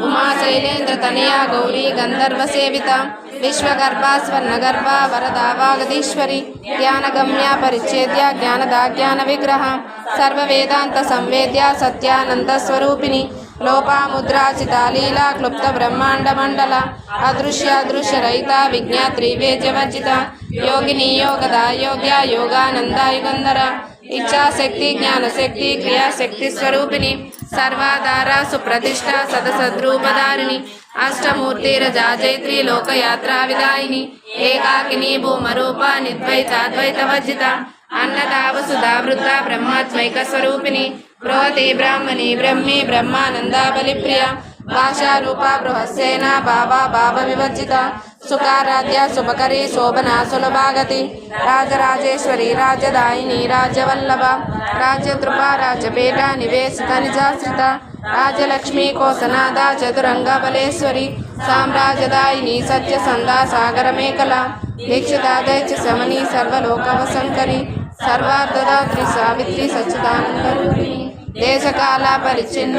ఉమా శైలేంద్ర తనయా గౌరీ గంధర్వ సేవిత విశ్వగర్భ స్వర్ణగర్భ వరదావాగదీశ్వరి జ్ఞానగమ్య పరిచ్ఛేద్య జ్ఞానదాజ్ఞాన విగ్రహ సర్వవేదాంత సంవేద్య సత్యానంద స్వరూపిణి లోపాముద్రాచిత లీలా క్లుప్త బ్రహ్మాండ మండల అదృశ్య అదృశ్య రహిత విజ్ఞాత్రి వేద్యవర్జిత యోగిని యోగదా యోగ్య యోగానంద ఇచ్చాశక్తి జ్ఞానశక్తి క్రియాశక్తి స్వరూపిణి సర్వాధార సుప్రతిష్ట సదసద్రూపధారిణి అష్టమూర్తిరజా జైత్రి లోకయాత్రా విదాయిని ఏకాకిని భూమరూప నిద్వైతాద్వైత వర్జిత అన్నదావ బ్రహ్మాత్మైక స్వరూపిణి బృహతి బ్రాహ్మణి బ్రహ్మి బ్రహ్మానంద బలిప్రియ భాషారూప బృహస్సేన బాబా బాబ వివర్జిత సుఖారాధ్య శుభకరి శోభన సులభాగతి. రాజరాజేశ్వరి రాజదాయిని రాజవల్లభ రాజతృప రాజపేట నివేశిత నిజాశ్రిత రాజలక్ష్మి కోసనాద చతురంగ బలేశ్వరి సామ్రాజదాయిని సత్యసంద సాగరమేకల దీక్షిత దైత్య శమని సర్వలోకవశంకరి సర్వార్థదాత్రి సావిత్రి సచ్చిదానంద దేశకాల పరిచ్ఛిన్న